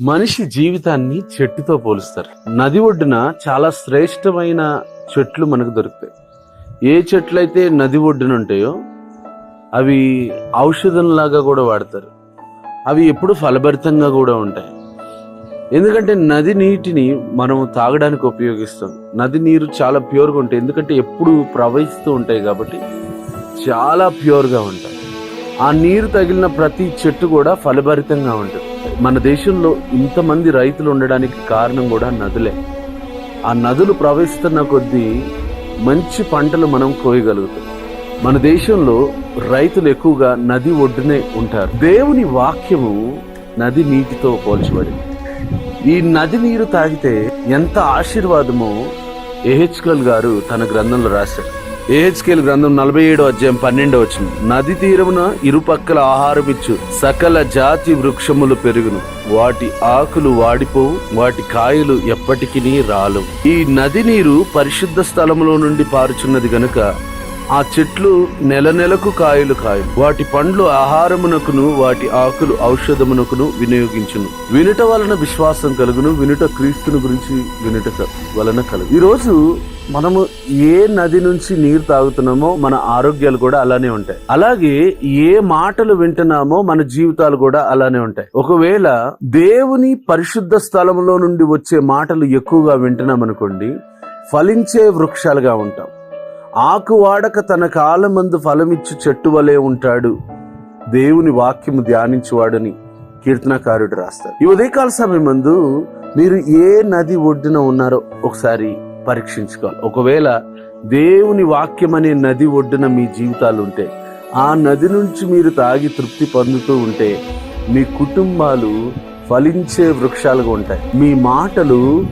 మనిషి జీవితాన్ని చెట్టుతో పోలుస్తారు. నది ఒడ్డున చాలా శ్రేష్టమైన చెట్లు మనకు దొరుకుతాయి. ఏ చెట్లయితే నది ఒడ్డున ఉంటాయో అవి ఔషధంలాగా కూడా వాడతారు. అవి ఎప్పుడు ఫలభరితంగా కూడా ఉంటాయి. ఎందుకంటే నది నీటిని మనం తాగడానికి ఉపయోగిస్తాం. నది నీరు చాలా ప్యూర్గా ఉంటాయి. ఎందుకంటే ఎప్పుడు ప్రవహిస్తూ ఉంటాయి కాబట్టి చాలా ప్యూర్గా ఉంటాయి. ఆ నీరు తగిలిన ప్రతి చెట్టు కూడా ఫలభరితంగా ఉంటుంది. మన దేశంలో ఇంతమంది రైతులు ఉండడానికి కారణం కూడా నదులే. ఆ నదులు ప్రవహిస్తున్న కొద్దీ మంచి పంటలు మనం కోయగలుగుతాం. మన దేశంలో రైతులు ఎక్కువగా నది ఒడ్డునే ఉంటారు. దేవుని వాక్యము నది నీటితో పోల్చబడింది. ఈ నది నీరు తాగితే ఎంత ఆశీర్వాదమో ఎహెచ్కల్ గారు తన గ్రంథంలో రాశారు. ఏహెచ్కేల్ గ్రంథం నలభై ఏడో అధ్యాయం పన్నెండో వచ్చిన నది తీరమున ఇరుపక్కల ఆహారం ఇచ్చు సకల జాతి వృక్షములు పెరుగును. వాటి ఆకులు వాడిపోవు వాటి కాయలు ఎప్పటికీ రాలు ఈ నది నీరు పరిశుద్ధ స్థలములో నుండి పారుచున్నది గనుక ఆ చెట్లు నెల నెలకు కాయలు కాయలు. వాటి పండ్లు ఆహారమునకును వాటి ఆకులు ఔషధమునకును వినియోగించును. వినుట వలన విశ్వాసం కలుగును వినుట క్రీస్తుని గురించి వినుట వలన కలుగు ఈరోజు మనము ఏ నది నుంచి నీరు తాగుతున్నామో మన ఆరోగ్యాలు కూడా అలానే ఉంటాయి. అలాగే ఏ మాటలు వింటున్నామో మన జీవితాలు కూడా అలానే ఉంటాయి. ఒకవేళ దేవుని పరిశుద్ధ స్థలంలో నుండి వచ్చే మాటలు ఎక్కువగా వింటున్నాం అనుకోండి ఫలించే వృక్షాలుగా ఉంటాం. ఆకు వాడక తన కాలమందు ఫలమిచ్చు చెట్టు వలె ఉంటాడు. దేవుని వాక్యము ధ్యానించువాడని కీర్తనకారుడు రాస్తారు. ఈ ఉదయకాల సమయమందు మీరు ఏ నది ఒడ్డున ఉన్నారో ఒకసారి పరీక్షించుకోవాలి. ఒకవేళ దేవుని వాక్యం అనే నది ఒడ్డున మీ జీవితాలు ఉంటే ఆ నది నుంచి మీరు తాగి తృప్తి పొందుతూ ఉంటే మీ కుటుంబాలు ఫలించే వృక్షాలుగా ఉంటాయి. మీ మాటలు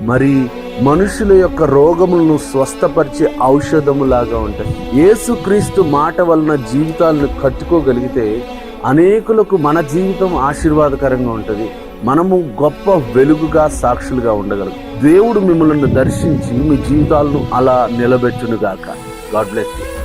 మరి మనుషుల యొక్క రోగములను స్వస్థపరిచే ఔషధములాగా ఉంటాయి. యేసుక్రీస్తు మాట వలన జీవితాలను కట్టుకోగలిగితే అనేకులకు మన జీవితం ఆశీర్వాదకరంగా ఉంటుంది. మనము గొప్ప వెలుగుగా సాక్షులుగా ఉండగలం. దేవుడు మిమ్మల్ని దర్శించి మీ జీవితాలను అలా నిలబెట్టునుగాక. God bless you.